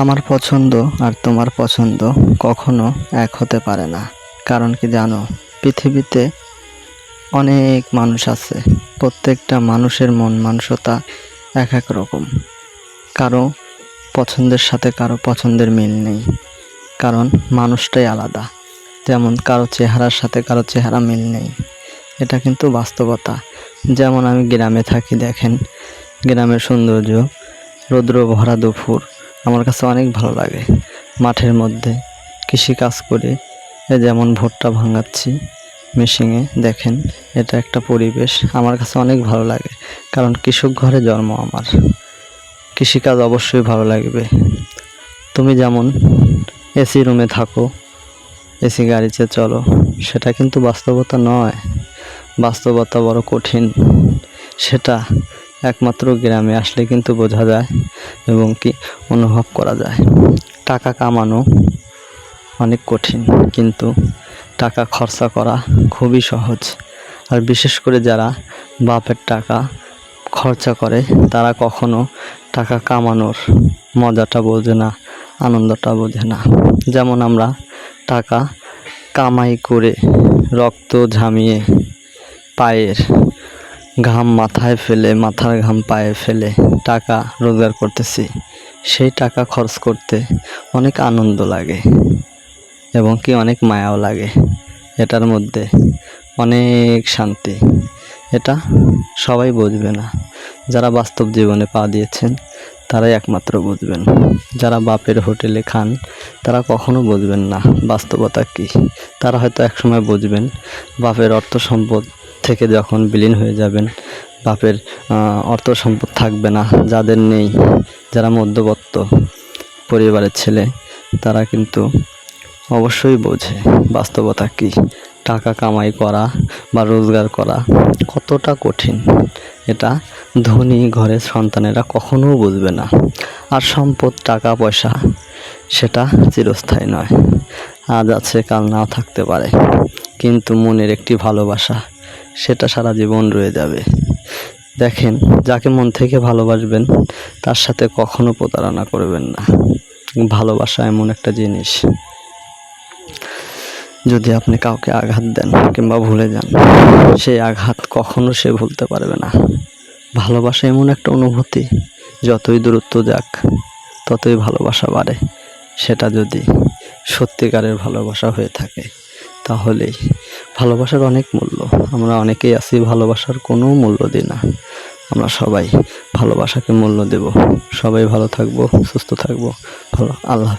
আমার পছন্দ আর তোমার পছন্দ কখনো এক হতে পারে না। কারণ কি জানো, পৃথিবীতে অনেক মানুষ আছে, প্রত্যেকটা মানুষের মন মানসতা এক এক রকম। কারও পছন্দের সাথে কারও পছন্দের মিল নেই, কারণ মানুষটাই আলাদা। যেমন কারও চেহারার সাথে কারও চেহারা মিল নেই, এটা কিন্তু বাস্তবতা। যেমন আমি গ্রামে থাকি, দেখেন, গ্রামের সৌন্দর্য, রৌদ্র ভরা দুপুর আমার কাছে অনেক ভালো লাগে। মাঠের মধ্যে কৃষি কাজ করে যেমন ভুট্টা ভাঙাচ্ছি, মেশিনে দেখেন, এটা একটা পরিবেশ, আমার কাছে অনেক ভালো লাগে। কারণ কৃষক ঘরে জন্ম আমার। কৃষিকাজ অবশ্যই ভালো লাগবে। তুমি যেমন এসি রুমে থাকো, এসি গাড়িতে চলো, সেটা কিন্তু বাস্তবতা নয়। বাস্তবতা বড় কঠিন। সেটা একমাত্র গ্রামে আসলে কিন্তু বোঝা যায় এবং কি অনুভব করা যায়। টাকা কামানো অনেক কঠিন, কিন্তু টাকা খরচা করা খুবই সহজ। আর বিশেষ করে যারা বাপের টাকা খরচা করে, তারা কখনো টাকা কামানোর মজাটা বোঝে না, আনন্দটা বোঝে না। যেমন আমরা টাকা কামাই করে রক্ত ঝামিয়ে পায়ের ঘাম মাথায় ফেলে, মাথার ঘাম পায়ে ফেলে টাকা রোজগার করতেছি। সেই টাকা খরচ করতে অনেক আনন্দ লাগে এবং কি অনেক মায়াও লাগে এটার মধ্যে। অনেক শান্তি। এটা সবাই বুঝবে না। যারা বাস্তব জীবনে পা দিয়েছেন, তারাই একমাত্র বুঝবেন। যারা বাপের হোটেলে খান, তারা কখনো বুঝবেন না বাস্তবতা কী। তারা হয়তো একসময় বুঝবেন বাপের অর্থ সম্পদ থেকে যখন বিলীন হয়ে যাবেন, বাপের অর্থ সম্পদ থাকবে না, যাদের নেই, যারা মধ্যবর্ত পরিবারের ছেলে, তারা কিন্তু অবশ্যই বোঝে বাস্তবতা কী। টাকা কামাই করা বা রোজগার করা কতটা কঠিন, এটা ধনী ঘরের সন্তানেরা কখনো বুঝবে না। আর সম্পদ, টাকা, পয়সা, সেটা চিরস্থায়ী নয়। আজ আছে, কাল নাও থাকতে পারে। কিন্তু মনের একটি ভালোবাসা সেটা সারা জীবন রয়ে যাবে। দেখেন, যাকে মন থেকে ভালোবাসবেন, তার সাথে কখনো প্রতারণা করবেন না। ভালোবাসা এমন একটা জিনিস। যদি আপনি কাউকে আঘাত দেন কিংবা ভুলে যান, সেই আঘাত কখনো সে ভুলতে পারবে না। ভালোবাসা এমন একটা অনুভূতি, যতই দূরত্ব যাক, ততই ভালোবাসা বাড়ে। সেটা যদি সত্যিকারের ভালোবাসা হয়ে থাকে, তাহলেই ভালোবাসার অনেক মূল্য। আমরা অনেকেই আছি ভালোবাসার কোনো মূল্য দিই না। আমরা সবাই ভালোবাসাকে মূল্য দেব। সবাই ভালো থাকব, সুস্থ থাকব। ভালো, আল্লাহ।